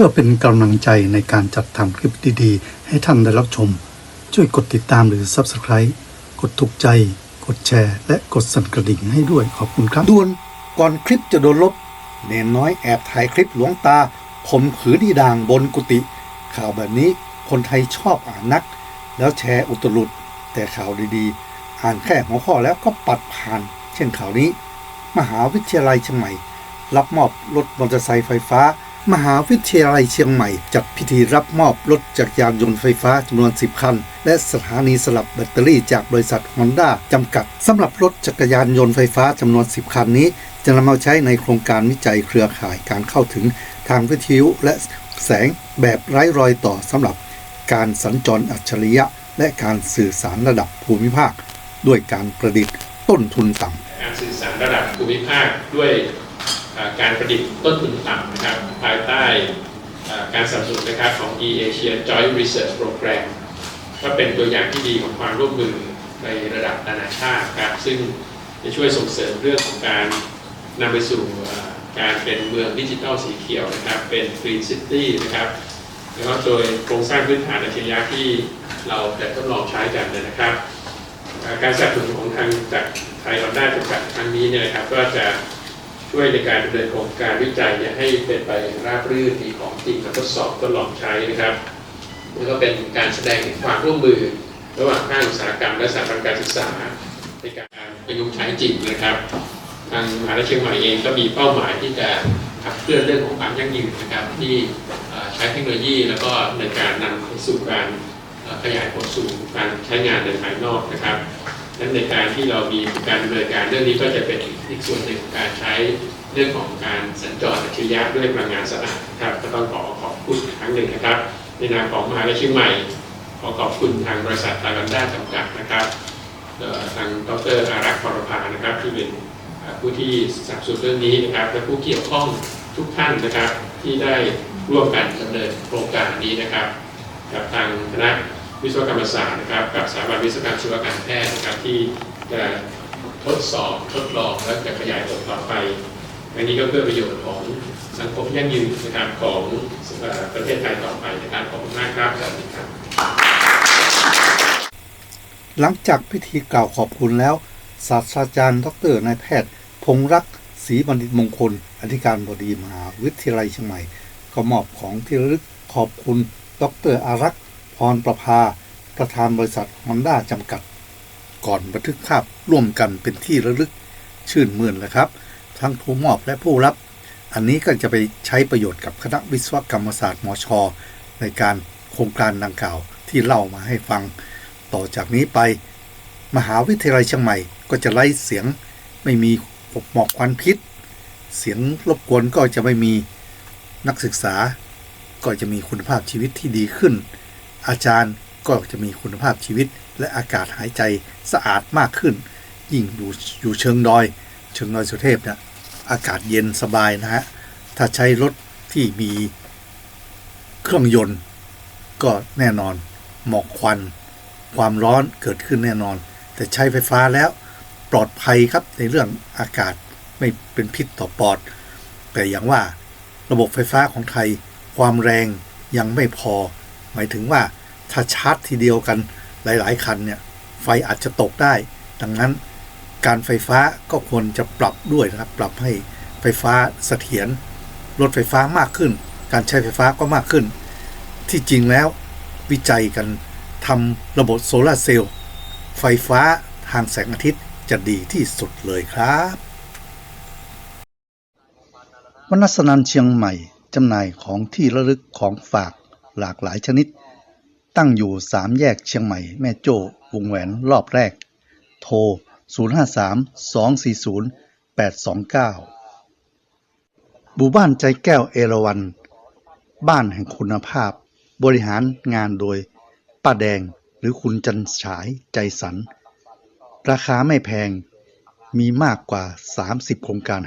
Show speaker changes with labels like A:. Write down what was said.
A: พื่อเป็นกำลังใจในการจัดทำคลิปดีๆ ให้ท่านได้รับชม ช่วยกดติดตามหรือ Subscribe กดถูกใจ กดแชร์ และกดสั่นกระดิ่งให้ด้วยขอบคุณครับ
B: ด่วนก่อนคลิปจะโดนลบ เนนน้อยแอบถ่ายคลิปหลวงตาข่มขืนดีด่างบนกุฏิข่าวแบบนี้คนไทยชอบอ่านนัก แล้วแชร์อุตลุด แต่ข่าวดีๆ อ่านแค่หัวข้อแล้วก็ปัดผ่าน เช่นข่าวนี้ มหาวิทยาลัยเชียงใหม่ รับมอบรถมอเตอร์ไซค์ไฟฟ้า มหาวิทยาลัยเชียงใหม่ จัดพิธีรับมอบรถจักรยานยนต์ไฟฟ้าจำนวน 10 คัน และสถานีสลับแบตเตอรี่จากบริษัทฮอนด้าจำกัดสำหรับรถจักรยานยนต์ไฟฟ้าจำนวน 10 คันนี้ จะนำมาใช้ในโครงการวิจัยเครือข่ายการเข้าถึงทางวิทยุและแสงแบบไร้รอยต่อสำหรับการสัญจรอัจฉริยะ และการสื่อสารระดับภูมิภาค ด้วยการประดิษฐ์ต้นทุนต่ำ
C: การสื่อสารระดับภูมิภาคด้วย การประดิษฐ์ต้นทุนต่ำนะครับภายใต้การสนับสนุนนะครับของ e-Asia Joint Research Program ก็เป็นตัวอย่างที่ดีของความร่วมมือในระดับนานาชาติครับซึ่งจะช่วยส่งเสริมเรื่องของการนำไปสู่การเป็นเมืองดิจิทัลสีเขียวนะครับเป็น Green City นะครับแล้วก็โดยโครงสร้างพื้นฐานอัจฉริยะที่เราได้ทดลองใช้กันนะครับ การสนับสนุนของทางจากไทยเราได้จำกัดครั้งนี้เนี่ยนะครับก็จะ ช่วยในการดำเนินโครงการวิจัยเนี่ยให้เป็นไปอย่างราบรื่นมีของจริงมาทดสอบทดลองใช้นะครับแล้วก็เป็นการแสดงถึงความร่วมมือ ระหว่างภาคอุตสาหกรรม และสถาบันการศึกษา ในการประยุกต์ใช้จริงนะครับ ทางมหาวิทยาลัยเชียงใหม่เองก็มีเป้าหมายที่จะขับเคลื่อนเรื่องของความยั่งยืนนะครับที่ใช้เทคโนโลยี แล้วก็ในการนำไปสู่การขยายผลสู่การใช้งานในภายนอกนะครับ นั้นในการที่เรามีการดำเนินการเรื่องนี้ก็จะเป็นอีกส่วนหนึ่งการใช้เรื่องของการสัญจรอัจฉริยะด้วยพลังงานสะอาดครับก็ต้องขอขอบคุณอีกครั้งหนึ่งนะครับในนามของมหาวิทยาลัยเชียงใหม่ขอขอบคุณทางบริษัทตากันด้าจำกัดนะครับทางดรอารักษ์ปรพานะครับที่เป็นผู้ที่สับสนุนเรื่องนี้นะครับ และผู้เกี่ยวข้องทุกท่านนะครับที่ได้ร่วมกันดำเนินโครงการนี้นะครับ กับทางคณะ วิศวกรรมศาสตร์นะครับกับสถาบันวิศวกรรมชีวการแพทย์นะครับที่จะทดสอบทดลองและจะขยายผลต่อไป อันนี้ก็เพื่อประโยชน์ของสังคมยั่งยืนนะครับของประเทศไทยต่อไปนะครับขอบคุณมากครับสวัสดีครับ
B: หลังจากพิธีกล่าวขอบคุณแล้ว ศาสตราจารย์ดรนายแพทย์ พงรักศรีบัณฑิตมงคล อธิการบดีมหาวิทยาลัยเชียงใหม่ ก็มอบของที่ระลึกขอบคุณ ดรอารักษ์ พรประภา ประธานบริษัทฮอนด้าจำกัด ก่อนบันทึกภาพร่วมกันเป็นที่ระลึกชื่นมื่นเลยครับ ทั้งผู้มอบและผู้รับ อันนี้ก็จะไปใช้ประโยชน์กับคณะวิศวกรรมศาสตร์มช ในการโครงการดังกล่าวที่เล่ามาให้ฟัง ต่อจากนี้ไป มหาวิทยาลัยเชียงใหม่ก็จะไล่เสียงไม่มีหมอกควันพิษ เสียงรบกวนก็จะไม่มีนักศึกษาก็จะมีคุณภาพชีวิตที่ดีขึ้น อาจารย์ก็จะมีคุณภาพชีวิต และอากาศหายใจสะอาดมากขึ้น ยิ่งอยู่อยู่เชิงดอย เชิงดอยสุเทพเนี่ยอากาศเย็นสบายนะฮะ ถ้าใช้รถที่มีเครื่องยนต์ ก็แน่นอนหมอกควัน ความร้อนเกิดขึ้นแน่นอน แต่ใช้ไฟฟ้าแล้วปลอดภัยครับในเรื่องอากาศไม่เป็นพิษต่อปอด แต่อย่างว่าระบบไฟฟ้าของไทย ความแรงยังไม่พอ หมายถึงว่า ถ้าชาร์จทีเดียวกันหลาย ๆ คันเนี่ยไฟอาจจะตกได้ ดังนั้นการไฟฟ้าก็ควรจะปรับด้วยนะครับ ปรับให้ไฟฟ้าเสถียรรถไฟฟ้ามากขึ้น การใช้ไฟฟ้าก็มากขึ้น ที่จริงแล้ววิจัยกันทำระบบโซลาร์เซลล์ไฟฟ้าทางแสงอาทิตย์จะดีที่สุดเลยครับวนัสนันเชียงใหม่จำหน่ายของที่ระลึกของฝากหลากหลายชนิด ตั้งอยู่สามแยกเชียงใหม่ แม่โจ้วงแหวนรอบแรก โทร 053 240 829หมู่บ้านใจแก้วเอราวัน บ้านแห่งคุณภาพ บริหารงานโดยป้าแดงหรือคุณจันฉายใจสัน ราคาไม่แพงมีมากกว่า 30 โครงการ